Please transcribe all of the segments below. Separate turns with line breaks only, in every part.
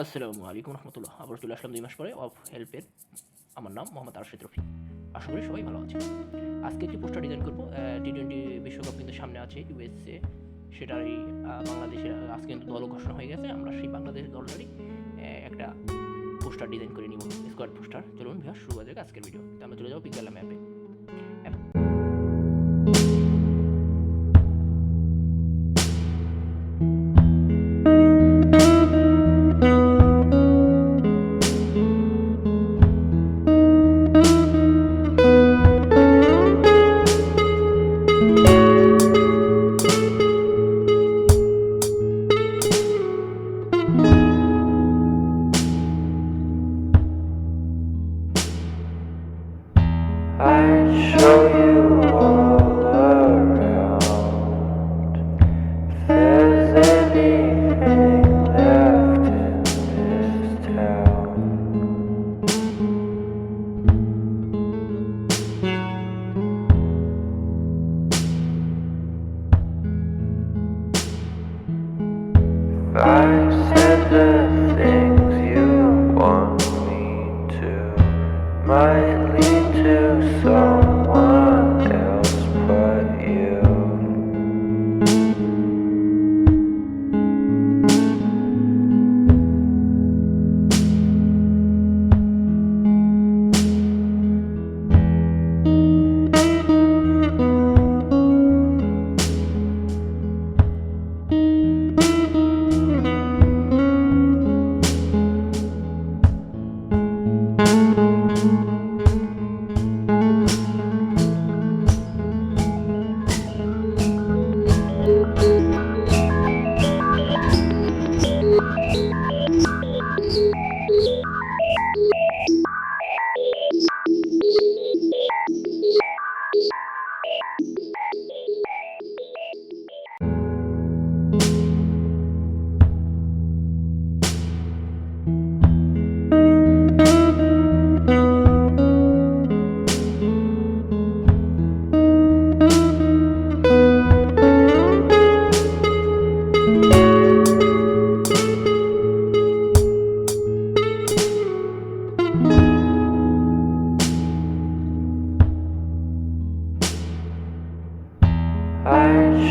আসসালামু আলাইকুম রহমতুল্লাহ। আবার চলে আসলাম দুই মাস পরে অফ হেল্পের। আমার নাম মোহাম্মদ আরশিদ রফি আশা করি সবাই ভালো আছে আজকে একটি পোস্টার ডিজাইন করব। টি টোয়েন্টি বিশ্বকাপ কিন্তু সামনে আছে ইউএসএ সেটারই বাংলাদেশের আজকে কিন্তু দল ঘোষণা হয়ে গেছে। আমরা সেই বাংলাদেশ দলটারই একটা পোস্টার ডিজাইন করে নিব। Squad poster. চলুন ভিয়া শুরু করা যাক আজকের ভিডিও। তো আমরা চলে যাব পিকগালা ম্যাপে
I said the things you want me to might lead to some.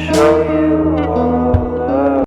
show you.